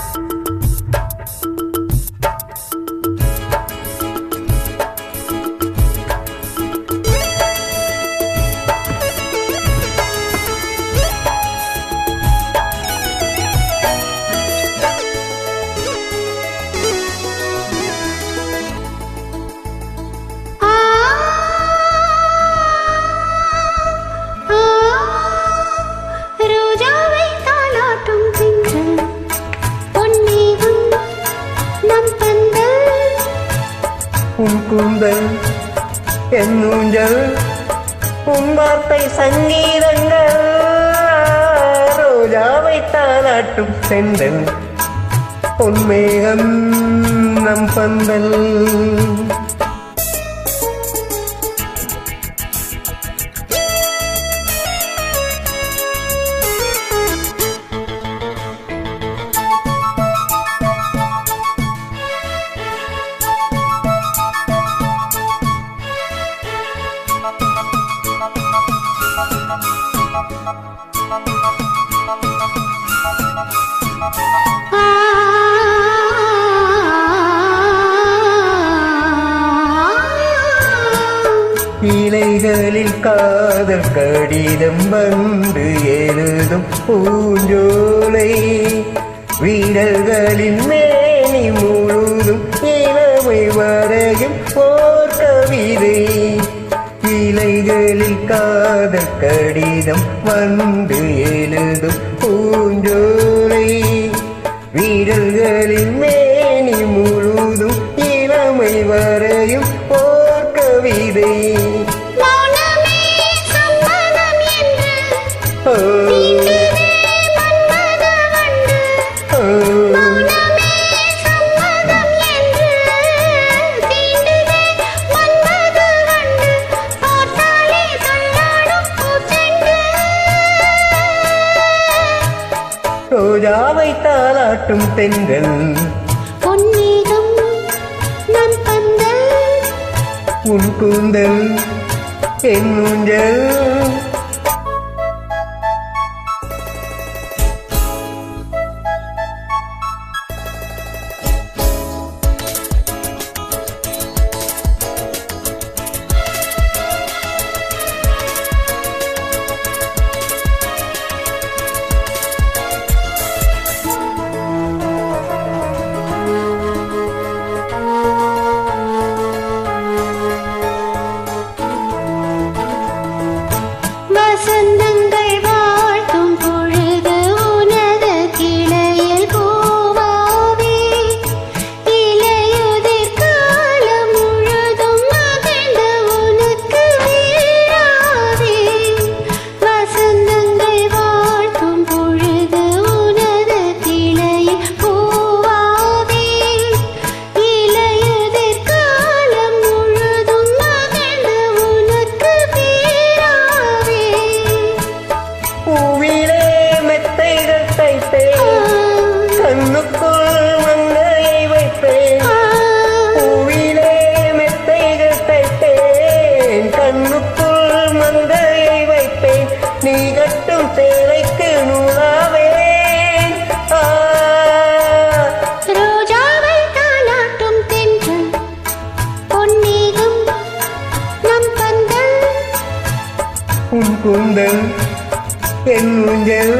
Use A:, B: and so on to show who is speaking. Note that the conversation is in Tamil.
A: you கூந்தல் என் ஊஞ்சல் உன் வார்த்தை சங்கீதங்கள். ரோஜாவை தாளாட்டும் செந்தல் உன் மேகம் நம் பந்தல். இலைகளில் காதல் கடிதம் வந்து எழுதும் பூஞ்சோலை. வீரர்களின் மேனி முழுதும் இளமை வரையும் போ இலைகளில் காதல் கடிதம் வந்து எழுதும் பூஞ்சோலை. வீரர்களின் மேனி முழுதும் இளமை வரையும் போர் கவிதை. ரோஜாவை தாளாட்டும் தென்றல்
B: பொன்னேகம் நம் பந்தல். உன் கூந்தல் என் ஊஞ்சல்.
A: உன் கூந்தல் என் ஊஞ்சல்